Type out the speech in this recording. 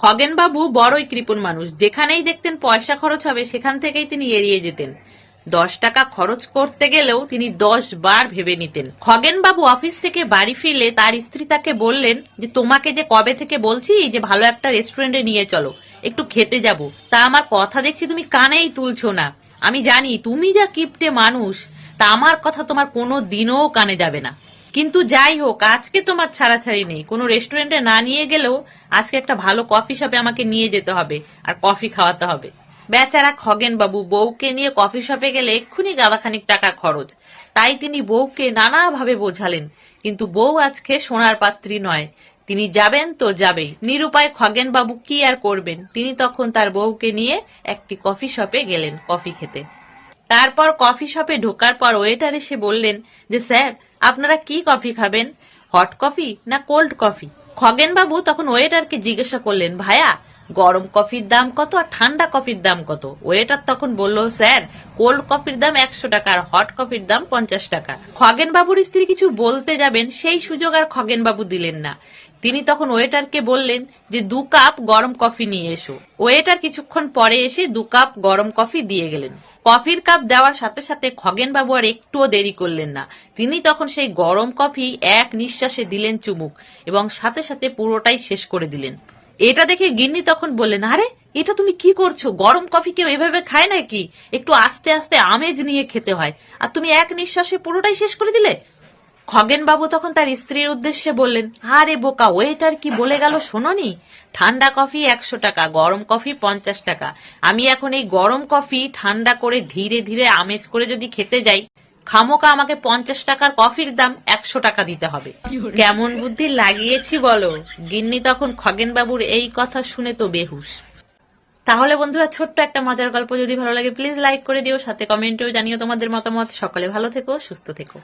খগেনবাবু বড়ই কৃপণ মানুষ। যেখানেই দেখতেন পয়সা খরচ হবে, সেখান থেকেই তিনি এড়িয়ে যেতেন। দশ টাকা খরচ করতে গেলেও তিনি দশ বার ভেবে নিতেন। খগেনবাবু অফিস থেকে বাড়ি ফিরলে তার স্ত্রী তাকে বললেন যে, তোমাকে যে কবে থেকে বলছি যে ভালো একটা রেস্টুরেন্টে নিয়ে চলো, একটু খেতে যাব। তা আমার কথা দেখছি তুমি কানেই তুলছো না। আমি জানি তুমি যা কিপটে মানুষ, তা আমার কথা তোমার কোনো দিনও কানে যাবে না। কিন্তু যাই হোক, আজকে তোমার ছাড়াছাড়ি নেই। কোনো রেস্টুরেন্টে না নিয়ে গেলেও আজকে একটা ভালো কফি শপে আমাকে নিয়ে যেতে হবে আর কফি খাওয়াতে হবে। বেচারা খগেন বাবু বউকে নিয়ে কফি শপে গেলে এক্ষুনি গাদাখানিক টাকা খরচ। তাই তিনি বউকে নানাভাবে বোঝালেন। কিন্তু বউ আজকে সোনার পাত্রী নয়। তিনি যাবেন তো যাবেই। নিরুপায় খগেন বাবু কি আর করবেন? তিনি তখন তার বউকে নিয়ে একটি কফি শপে গেলেন কফি খেতে। তারপর কফি শপে ঢোকার পর ওয়েটার এসে বললেন, যে স্যার, আপনারা কি কফি খাবেন? হট কফি না কোল্ড কফি খগেন বাবু তখন ওয়েটারকে জিজ্ঞাসা করলেন ভাইয়া গরম কফির দাম কত আর ঠান্ডা কফির দাম কত? ওয়েটার তখন বলল, স্যার কোল্ড কফির দাম একশো টাকা আর হট কফির দাম পঞ্চাশ টাকা। খগেন বাবুর স্ত্রী কিছু বলতে যাবেন, সেই সুযোগ আর খগেন বাবু দিলেন না। তিনি তখন ওয়েটারকে বললেন যে, দু কাপ গরম কফি নিয়ে এসো। ওয়েটার কিছুক্ষণ পরে এসে দু কাপ গরম কফি দিয়ে গেলেন। কফির কাপ দেওয়ার সাথে সাথে খগেন বাবু আর একটুও দেরি করলেন না। তিনি তখন সেই গরম কফি এক নিঃশ্বাসে দিলেন চুমুক এবং সাথে সাথে পুরোটাই শেষ করে দিলেন। এটা দেখে গিন্নি তখন বললেন, আরে, এটা তুমি কি করছ? গরম কফি কেউ এভাবে খায় নাকি? একটু আস্তে আস্তে আমেজ নিয়ে খেতে হয়। আর তুমি এক নিঃশ্বাসে পুরোটাই শেষ করে দিলে? খগেন বাবু তখন তার স্ত্রীর উদ্দেশ্যে বললেন, আরে বোকা, ওয়েটার কি বলে গেল শোনোনি? ঠান্ডা কফি একশো টাকা, গরম কফি পঞ্চাশ টাকা। আমি এখন এই গরম কফি ঠান্ডা করে ধীরে ধীরে আমেজ করে যদি খেতে যাই, খামোকা আমাকে পঞ্চাশ টাকার কফির দাম একশো টাকা দিতে হবে। কেমন বুদ্ধি লাগিয়েছি বলো? গিন্নি তখন খগেন বাবুর এই কথা শুনে তো বেহুশ। তাহলে বন্ধুরা, ছোট্ট একটা মজার গল্প যদি ভালো লাগে, প্লিজ লাইক করে দিও, সাথে কমেন্টেও জানিও তোমাদের মতামত। সকলে ভালো থেকো, সুস্থ থেকো।